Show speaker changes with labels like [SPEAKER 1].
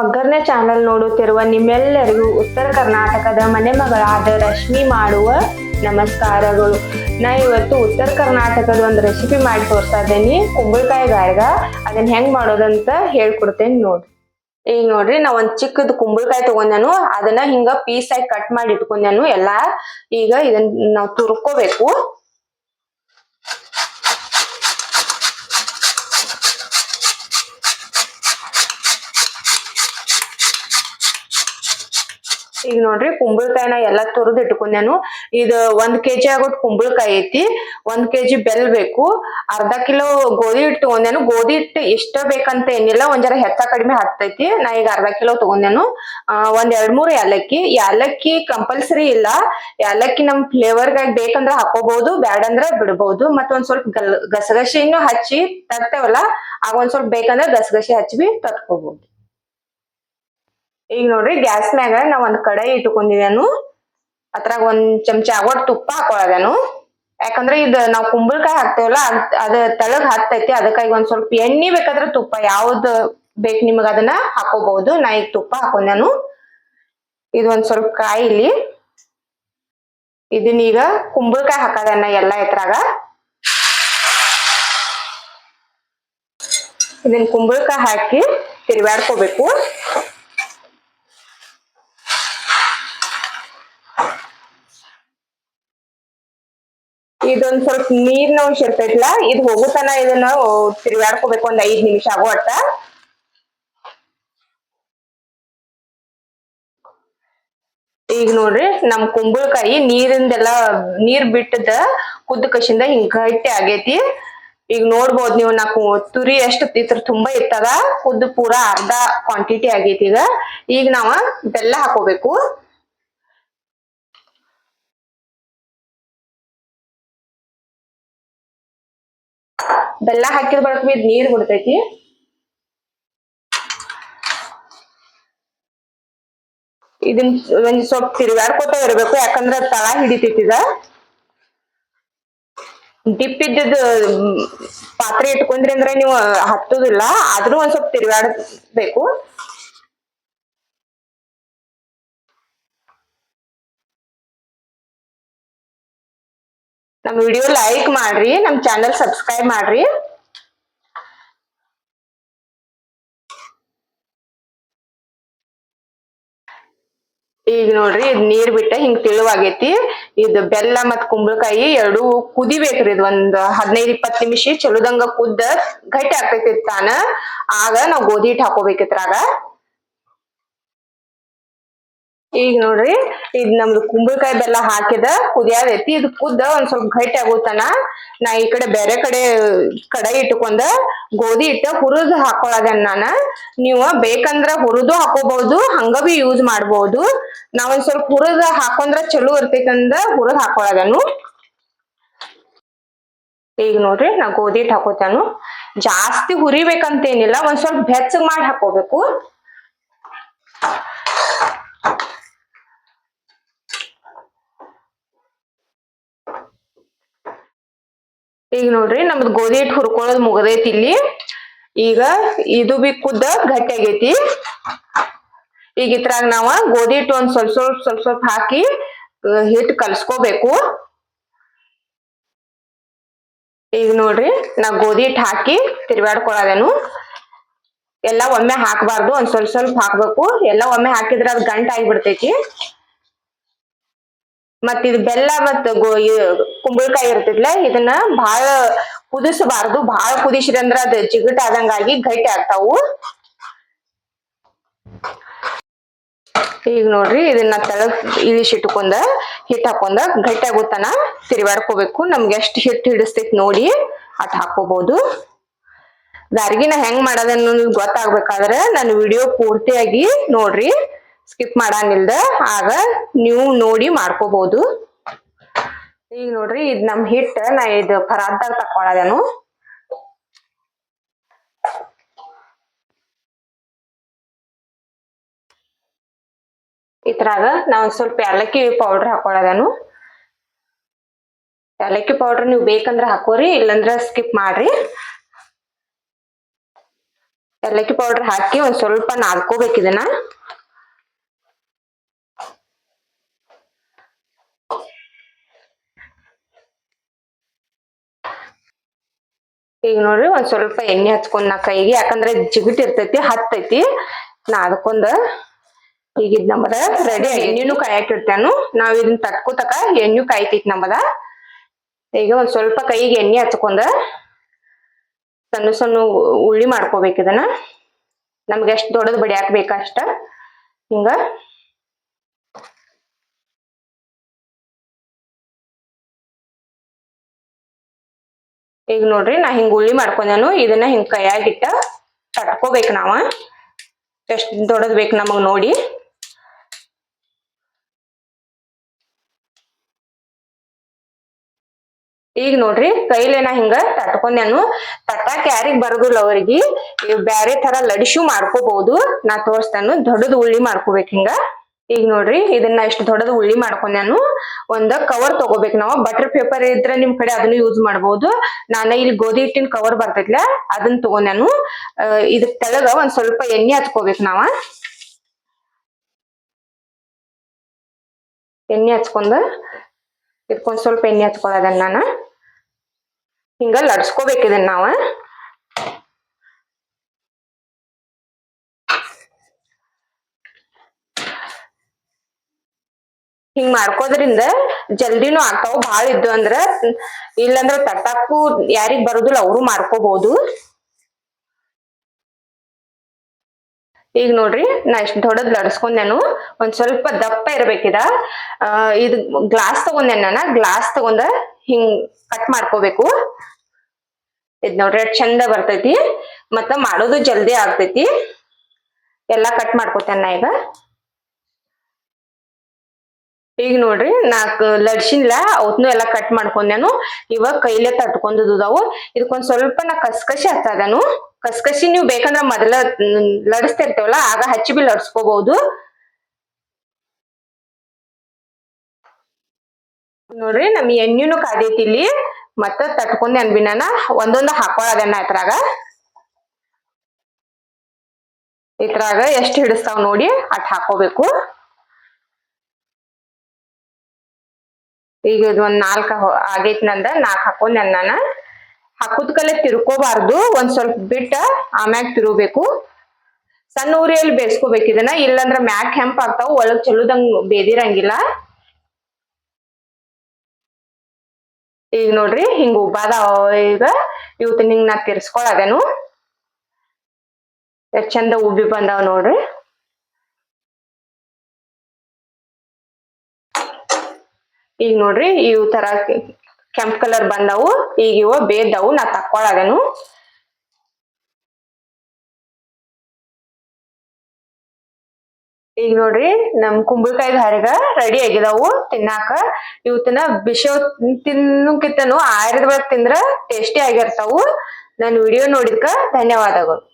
[SPEAKER 1] ಒಗ್ಗರಣೆ ಚಾನೆಲ್ ನೋಡುತ್ತಿರುವ ನಿಮ್ಮೆಲ್ಲರಿಗೂ ಉತ್ತರ ಕರ್ನಾಟಕದ ಮನೆ ಮಗಳಾದ ರಶ್ಮಿ ಮಾಡುವ ನಮಸ್ಕಾರಗಳು. ನಾ ಇವತ್ತು ಉತ್ತರ ಕರ್ನಾಟಕದ ಒಂದು ರೆಸಿಪಿ ಮಾಡಿ ತೋರಿಸ್ತಾ ಇದ್ದೀನಿ. ಕುಂಬಳಕಾಯಿ ಗಾರ್ಗ. ಅದನ್ನ ಹೆಂಗ್ ಮಾಡೋದಂತ ಹೇಳ್ಕೊಡ್ತೇನೆ ನೋಡ್ರಿ ಈಗ ನೋಡ್ರಿ, ನಾ ಒಂದ್ ಚಿಕ್ಕದ ಕುಂಬಳಕಾಯಿ ತಗೊಂಡಾನು, ಅದನ್ನ ಹಿಂಗ ಪೀಸ್ ಆಗಿ ಕಟ್ ಮಾಡಿ ಇಟ್ಕೊಂಡಾನು ಎಲ್ಲಾ ಈಗ ಇದನ್ನ ನಾವು ತುರ್ಕೋಬೇಕು. ಈಗ ನೋಡ್ರಿ ಕುಂಬಳಕಾಯಿನ ಎಲ್ಲಾ ತುರಿದ್ ಇಟ್ಕೊಂಡಾನು. ಇದು ಒಂದ್ ಕೆಜಿ ಆಗೋಟ್ ಕುಂಬಳಕಾಯಿ ಐತಿ. ಒಂದ್ ಕೆಜಿ ಬೆಲ್ ಬೇಕು. ಅರ್ಧ ಕಿಲೋ ಗೋಧಿ ಹಿಟ್ಟು ತಗೊಂಡಾನು. ಗೋಧಿ ಹಿಟ್ಟು ಇಷ್ಟ ಬೇಕಂತ ಏನಿಲ್ಲ. ಒಂದ್ ಜರ ಹೆಚ್ಚ ಕಡಿಮೆ ಹತ್ತೈತಿ. ನಾ ಈಗ ಅರ್ಧ ಕಿಲೋ ತಗೊಂಡೇನು. ಒಂದ್ ಎರಡ್ ಮೂರ್ ಯಾಲಕ್ಕಿ. ಯಾಲಕ್ಕಿ ಕಂಪಲ್ಸರಿ ಇಲ್ಲ. ಯಾಲಕ್ಕಿ ನಮ್ ಫ್ಲೇವರ್ಗಾಗಿ ಬೇಕಂದ್ರ ಹಾಕೋಬಹುದು, ಬ್ಯಾಡಂದ್ರ ಬಿಡಬಹುದು. ಮತ್ತೊಂದ್ ಸ್ವಲ್ಪ ಗಸಗಸೆ ಗಸಗಸಿನೂ ಹಚ್ಚಿ ತರ್ತೇವಲ್ಲ, ಆಗ ಒಂದ್ ಸ್ವಲ್ಪ ಬೇಕಂದ್ರ ಗಸಗಸೆ ಹಚ್ಚಿ ಬಿ ಈಗ ನೋಡ್ರಿ ಗ್ಯಾಸ್ ಮ್ಯಾಗ ನಾ ಒಂದ್ ಕಡಾಯಿ ಇಟ್ಕೊಂಡಿದ್ದೇನು ಅದ್ರಾಗ ಒಂದ್ ಚಮಚ ಆಗೋಟ್ ತುಪ್ಪ ಹಾಕೊಳ್ಳೋದೇನು ಯಾಕಂದ್ರೆ ಇದು ನಾವು ಕುಂಬಳಕಾಯಿ ಹಾಕ್ತೇವಲ್ಲ ಅದ್- ತೆಳಗ್ ಹತ್ತೈತಿ, ಅದಕ್ಕಾಗಿ ಒಂದ್ ಸ್ವಲ್ಪ ಎಣ್ಣಿ ಬೇಕಾದ್ರೆ ತುಪ್ಪ ಯಾವ್ದು ಬೇಕು ನಿಮಗ ಅದನ್ನ ಹಾಕೋಬಹುದು. ನಾ ಈಗ ತುಪ್ಪ ಹಾಕೊಂಡೇನು ಇದು ಒಂದ್ ಸ್ವಲ್ಪ ಕಾಯಿಲಿ ಇದನ್ನೀಗ ಕುಂಬಳಕಾಯಿ ಹಾಕದನ್ನ ಎಲ್ಲಾ ಇದ್ರಾಗ ಇದನ್ನ ಕುಂಬಳಕಾಯಿ ಹಾಕಿ ತಿರ್ವ್ಯಾಡ್ಕೋಬೇಕು ಇದೊಂದ್ ಸ್ವಲ್ಪ ನೀರ್ನ ಅಂಶ ಇರ್ತೈತ್ಲ ಇದ್ ಹೋಗುತನ ಇದನ್ನ ತಿರುಗಾಡ್ಕೋಬೇಕು ಒಂದ್ ಐದ್ ನಿಮಿಷ ಆಗೋ ಅಟ್ಟ. ಈಗ ನೋಡ್ರಿ ನಮ್ ಕುಂಬಳಕಾಯಿ ನೀರಿಂದೆಲ್ಲ ನೀರ್ ಬಿಟ್ಟದ ಕುದ್ದ ಕಶಿಂದ ಹಿಂಗ್ ಗಟ್ಟಿ ಆಗೇತಿ. ಈಗ ನೋಡ್ಬೋದ್ ನೀವು ನಾಕು ತುರಿ ಎಷ್ಟು ಇದ್ರ ತುಂಬಾ ಇರ್ತದ. ಕುದ್ದು ಪೂರಾ ಅರ್ಧ ಕ್ವಾಂಟಿಟಿ ಆಗೇತಿ ಈಗ. ಈಗ ನಾವ ಬೆಲ್ಲ ಹಾಕೋಬೇಕು. ಬೆಲ್ಲ ಹಾಕಿದ ಬಳಕ ಇದ್ ನೀರ್ ಬಿಡ್ತೈತಿ ಇದನ್ ಒಂದ್ ಸ್ವಲ್ಪ ತಿರ್ಗಾಡ್ಕೊತ ಇರ್ಬೇಕು, ಯಾಕಂದ್ರ ತಳ ಹಿಡಿತೈತಿ ಡಿಪ್ ಇದ್ದದ ಪಾತ್ರೆ ಇಟ್ಕೊಂಡ್ರಿ ಅಂದ್ರೆ ನೀವು ಹತ್ತುದಿಲ್ಲ, ಆದ್ರೂ ಒಂದ್ ಸ್ವಲ್ಪ ತಿರ್ಗಾಡ್ಬೇಕು. ನಮ್ ವಿಡಿಯೋ ಲೈಕ್ ಮಾಡ್ರಿ ನಮ್ಮ ಚಾನಲ್ ಸಬ್ಸ್ಕ್ರೈಬ್ ಮಾಡ್ರಿ. ಈಗ ನೋಡ್ರಿ, ಇದ್ ನೀರ್ ಬಿಟ್ಟ ಹಿಂಗ್ ತಿಳುವಾಗೈತಿ. ಇದ್ ಬೆಲ್ಲ ಮತ್ ಕುಂಬಳಕಾಯಿ ಎರಡು ಕುದಿಬೇಕ್ರಿ, ಇದ್ ಒಂದ್ ಹದಿನೈದ್ ಇಪ್ಪತ್ ನಿಮಿಷ ಚಲೋದಂಗ ಕುದ್ದ ಗಟ್ಟಿ ಆಗ್ತೈತಿ ತಾನ. ಆಗ ನಾವ್ ಗೋಧಿ ಹಿಟ್ ಹಾಕೋಬೇಕ್ ಇದ್ರಾಗ ಈಗ ನೋಡ್ರಿ, ಇದ್ ನಮ್ದು ಕುಂಬಳಕಾಯಿ ಬೆಲ್ಲ ಹಾಕಿದ ಕುದಿಯಾದೈತಿ ಇದು ಕುದ್ದ ಒಂದ್ ಸ್ವಲ್ಪ ಗಟ್ಟಿ ಆಗೋತನ. ನಾ ಈ ಕಡೆ ಬೇರೆ ಕಡೆ ಕಡಾಯಿ ಇಟ್ಕೊಂಡ ಗೋಧಿ ಹಿಟ್ಟ ಹುರಿದ್ ಹಾಕೊಳದನ್ ನಾನ. ನೀವು ಬೇಕಂದ್ರ ಹುರಿದು ಹಾಕೋಬಹುದು, ಹಂಗ ಬಿ ಯೂಸ್ ಮಾಡ್ಬೋದು ನಾವ್ ಒಂದ್ ಸ್ವಲ್ಪ ಹುರಿದ್ ಹಾಕೊಂಡ್ರ ಚಲೋ ಇರ್ತೈತಂದ ಹುರಿದ್ ಹಾಕೊಳದನು. ಈಗ ನೋಡ್ರಿ, ನಾ ಗೋಧಿ ಇಟ್ಟು ಹಾಕೋತಾನು. ಜಾಸ್ತಿ ಹುರಿಬೇಕಂತೇನಿಲ್ಲ ಒಂದ್ ಸ್ವಲ್ಪ ಬೆಚ್ಚಗ್ ಮಾಡಿ ಹಾಕೋಬೇಕು. ಈಗ ನೋಡ್ರಿ ನಮ್ದು ಗೋಧಿ ಹಿಟ್ಟು ಹುರ್ಕೊಳ್ಳೋದ್ ಮುಗದೈತಿ ಇಲ್ಲಿ. ಈಗ ಇದು ಬಿ ಕುದ್ದ ಗಟ್ಟಿ ಆಗೈತಿ. ಈಗ ಇದ್ರಾಗ ನಾವ ಗೋಧಿ ಹಿಟ್ಟು ಒಂದ್ ಸ್ವಲ್ಪ ಸ್ವಲ್ಪ ಸ್ವಲ್ಪ ಸ್ವಲ್ಪ ಹಾಕಿ ಹಿಟ್ಟು ಹಿಟ್ ಕಲ್ಸ್ಕೋಬೇಕು. ಈಗ ನೋಡ್ರಿ ನಾ ಗೋಧಿ ಹಿಟ್ಟು ಹಾಕಿ ತಿರ್ವ್ಯಾಡ್ಕೊಳದೇನು ಎಲ್ಲ ಒಮ್ಮೆ ಹಾಕಬಾರ್ದು, ಒಂದ್ ಸ್ವಲ್ಪ ಸ್ವಲ್ಪ ಹಾಕ್ಬೇಕು. ಎಲ್ಲ ಒಮ್ಮೆ ಹಾಕಿದ್ರೆ ಅದು ಗಂಟ್ ಆಗಿಬಿಡ್ತೈತಿ ಮತ್ ಇದು ಬೆಲ್ಲ ಮತ್ತ ಕುಂಬಳಕಾಯಿ ಇರ್ತೈತ್ಲ ಇದನ್ನ ಬಾಳ ಕುದಿಸಬಾರ್ದು ಬಾಳ ಕುದಿಸಿದ ಅಂದ್ರ ಅದ ಜಿಗಟ್ ಆದಂಗಾಗಿ ಗಟ್ಟಿ ಆಗ್ತಾವು. ಈಗ ನೋಡ್ರಿ ಇದನ್ನ ತೆಳಗ್ ಇಳಿಸಿಟ್ಕೊಂಡ ಹಿಟ್ ಹಾಕೊಂಡ ಗಟ್ಟಿ ಆಗುತ್ತಾನ ತಿರ್ವಾಡ್ಕೋಬೇಕು ನಮ್ಗೆ ಎಷ್ಟು ಹಿಟ್ ಹಿಡಿಸ್ತೈತಿ ನೋಡಿ ಅಟ್ ಹಾಕೋಬಹುದು ಗಾರ್ಗಿನ ಹೆಂಗ್ ಮಾಡೋದನ್ನ ಗೊತ್ತಾಗ್ಬೇಕಾದ್ರೆ ನನ್ನ ವಿಡಿಯೋ ಪೂರ್ತಿಯಾಗಿ ನೋಡ್ರಿ. ಸ್ಕಿಪ್ ಮಾಡಂಗಿಲ್ದ, ಆಗ ನೀವು ನೋಡಿ ಮಾಡ್ಕೋಬಹುದು. ಈಗ ನೋಡ್ರಿ, ಇದ್ ನಮ್ ಹಿಟ್ಟ ನಾ ಇದು ಪರಾತ್ದಾಗ ತಕ್ಕೊಳದೇನು. ಇದ್ರಾಗ ನಾ ಒಂದ್ ಸ್ವಲ್ಪ ಏಲಕ್ಕಿ ಪೌಡರ್ ಹಾಕೊಳದೇನು. ಏಲಕ್ಕಿ ಪೌಡರ್ ನೀವು ಬೇಕಂದ್ರ ಹಾಕೋರಿ, ಇಲ್ಲಂದ್ರ ಸ್ಕಿಪ್ ಮಾಡ್ರಿ. ಏಲಕ್ಕಿ ಪೌಡರ್ ಹಾಕಿ ಒಂದ್ ಸ್ವಲ್ಪ ನಾದ್ಕೋಬೇಕು ಇದನ್ನ. ಈಗ ನೋಡ್ರಿ ಒಂದ್ ಸ್ವಲ್ಪ ಎಣ್ಣೆ ಹಚ್ಕೊಂಡ್ ನಾ ಕೈಗೆ, ಯಾಕಂದ್ರೆ ಜಿಗುಟ್ ಇರ್ತೈತಿ, ಹತ್ತೈತಿ. ಅದಕ್ಕೊಂದ ಈಗ ಇದ್ ನಮ್ಮದ ರೆಡಿ ಎಣ್ಣೆನು ಕಾಯಕಿರ್ತೇನು. ನಾವ್ ಇದನ್ನ ತಟ್ಕೋತಕ ಎಣ್ಣೆ ಕಾಯ್ತೈತಿ ನಮ್ಮದ ಈಗ ಒಂದ್ ಸ್ವಲ್ಪ ಕೈಗೆ ಎಣ್ಣೆ ಹಚ್ಕೊಂಡ ಸಣ್ಣ ಸಣ್ಣ ಉಳ್ಳಿ ಮಾಡ್ಕೋಬೇಕು ಇದನ್ನ. ನಮ್ಗೆ ಎಷ್ಟು ದೊಡ್ಡದು ಬಡಿಯಾಕ್ ಅಷ್ಟ. ಹಿಂಗ ಈಗ ನೋಡ್ರಿ, ನಾ ಹಿಂಗ ಉಳ್ಳಿ ಮಾಡ್ಕೊಂಡೇನು, ಇದನ್ನ ಹಿಂಗ್ ಕೈಯಾಗಿಟ್ಟ ತಟ್ಕೋಬೇಕು ನಾವ. ಎಷ್ಟ್ ದೊಡ್ಡದ್ ಬೇಕು ನಮಗ್ ನೋಡಿ. ಈಗ ನೋಡ್ರಿ ಕೈಲೇನ ಹಿಂಗ ತಟ್ಕೊಂಡೇನು. ತಟ್ಟಾಕ ಯಾರಿಗ್ ಬರೋದಿಲ್ಲ ಅವ್ರಿಗೆ. ಬ್ಯಾರೆ ತರ ಲಡಿಶು ಮಾಡ್ಕೋಬಹುದು ನಾ ತೋರ್ಸ್ತಾನು, ದೊಡ್ಡದ್ ಉಳ್ಳಿ ಮಾಡ್ಕೋಬೇಕು ಹಿಂಗ. ಈಗ ನೋಡ್ರಿ, ಇದನ್ನ ಇಷ್ಟು ದೊಡ್ಡದ ಉಳ್ಳಿ ಮಾಡ್ಕೊಂಡೇನು. ಒಂದ ಕವರ್ ತಗೋಬೇಕು ನಾವು. ಬಟರ್ ಪೇಪರ್ ಇದ್ರೆ ನಿಮ್ ಕಡೆ ಅದನ್ನ ಯೂಸ್ ಮಾಡ್ಬೋದು. ನಾನು ಇಲ್ಲಿ ಗೋಧಿ ಹಿಟ್ಟಿನ ಕವರ್ ಬರ್ತೈತ್ಲ, ಅದನ್ನ ತಗೊಂಡೇನು ಇದಕ್ ತೆಳಗ ಒಂದ್ ಸ್ವಲ್ಪ ಎಣ್ಣೆ ಹಚ್ಕೋಬೇಕು ನಾವ. ಎಣ್ಣೆ ಹಚ್ಕೊಂಡ್ ಇದಕ್ಕೊಂದ್ ಸ್ವಲ್ಪ ಎಣ್ಣೆ ಹಚ್ಕೊಳ್ಳೋದನ್ನ ನಾನು. ಹಿಂಗ ಲಡ್ಸ್ಕೋಬೇಕು ಇದನ್ನ ನಾವ. ಹಿಂಗ್ ಮಾಡ್ಕೋದ್ರಿಂದ ಜಲ್ದಿನು ಆಗ್ತಾವ. ಬಾಳ ಇದ್ದು ಅಂದ್ರ ಇಲ್ಲಂದ್ರ ತಟ್ಟಾಕು ಯಾರಿಗ್ ಬರುದಿಲ್ಲ ಅವರು ಮಾಡ್ಕೋಬಹುದು ಈಗ ನೋಡ್ರಿ, ನಾ ಇಷ್ಟ ದೊಡ್ಡದ್ ಲಡ್ಸ್ಕೊಂಡೇನು. ಒಂದ್ ಸ್ವಲ್ಪ ದಪ್ಪ ಇರ್ಬೇಕಿದ. ಇದು ಗ್ಲಾಸ್ ತಗೊಂಡೆ ನಾನ, ಗ್ಲಾಸ್ ತಗೊಂಡ ಹಿಂಗ್ ಕಟ್ ಮಾಡ್ಕೋಬೇಕು. ಇದ್ ನೋಡ್ರಿ ಅಷ್ಟ್ ಚಂದ ಬರ್ತೈತಿ. ಮತ್ತ ಮಾಡೋದು ಜಲ್ದಿ ಆಗ್ತೈತಿ. ಎಲ್ಲಾ ಕಟ್ ಮಾಡ್ಕೋತೇನ ಈಗ. ಈಗ ನೋಡ್ರಿ ನಾಕ್ ಲಡ್ಸಿನ್ಲ ಅವತ್ನು ಎಲ್ಲಾ ಕಟ್ ಮಾಡ್ಕೊಂಡೇನು ಇವಾಗ ಕೈಲೇ ತಟ್ಕೊಂಡದಾವು ಇದಕ್ಕೊಂದ್ ಸ್ವಲ್ಪ ನಾ ಕಸ್ಕಸಿ ಹತ್ತದನು ಕಸ್ಕಸಿ ನೀವು ಬೇಕಂದ್ರ ಮೊದಲ ಲಡಿಸ್ತಿರ್ತೇವಲ್ಲ, ಆಗ ಹಚ್ಚಿ ಬಿ ಲಡ್ಸ್ಕೋಬಹುದು ನೋಡ್ರಿ ನಮ್ ಎಣ್ಣೆನು ಕಾದೈತಿ ಇಲ್ಲಿ. ಮತ್ತ ತಟ್ಕೊಂಡೆ ಅನ್ಬಿನಾನ ಒಂದೊಂದು ಹಾಕೊಳದನ್ನ ಇದ್ರಾಗ. ಇದ್ರಾಗ ಎಷ್ಟ್ ಹಿಡಿಸ್ತಾವ್ ನೋಡಿ, ಅಟ್ ಹಾಕೋಬೇಕು. ಈಗ ಒಂದ್ ನಾಲ್ಕ ಆಗೈತ್ ನಂದ, ನಾಲ್ಕ್ ಹಾಕೊಂಡ್ ಅನ್ನನ ಹಾಕುದ್ ಕಲೆ ತಿರ್ಕೋಬಾರ್ದು, ಒಂದ್ ಸ್ವಲ್ಪ ಬಿಟ್ಟ ಆಮ್ಯಾಗ ತಿರುಗಬೇಕು. ಸಣ್ಣ ಉರಿಯಲ್ಲಿ ಬೇಯಿಸ್ಕೋಬೇಕು ಇದನ್ನ, ಇಲ್ಲಂದ್ರ ಮ್ಯಾಕ್ ಹೆಂಪ್ ಆಗ್ತಾವ, ಒಳಗ್ ಚಲೋದಂಗ್ ಬೇದಿರಂಗಿಲ್ಲ. ಈಗ ನೋಡ್ರಿ, ಹಿಂಗ ಉಬ್ಬಾದಾವ ಈಗ ಇವತ್ತು ಹಿಂಗ್ ನಾ ತಿರ್ಸ್ಕೊಳದೇನು. ಎಷ್ಟ್ ಚಂದ ಉಬ್ಬಿ ಬಂದಾವ ನೋಡ್ರಿ. ಈಗ ನೋಡ್ರಿ, ಇವ್ ತರ ಕೆಂಪ್ ಕಲರ್ ಬಂದವು. ಈಗ ಇವ ಬೇದವು ನಾ ತಕ್ಕೊಳಗನು ಈಗ ನೋಡ್ರಿ, ನಮ್ ಕುಂಬಳಕಾಯಿ ಹರಿಗ ರೆಡಿ ಆಗಿದಾವು. ತಿನ್ನಾಕ. ಇವತ್ತಿನ ಬಿಸಿ ತಿನ್ನೋಕಿತ್ತನು ಆರಿದ ಒಳಗ್ ತಿಂದ್ರ ಟೇಸ್ಟಿ ಆಗಿರ್ತಾವು. ನನ್ ವಿಡಿಯೋ ನೋಡಿದ್ಕ ಧನ್ಯವಾದಗಳು.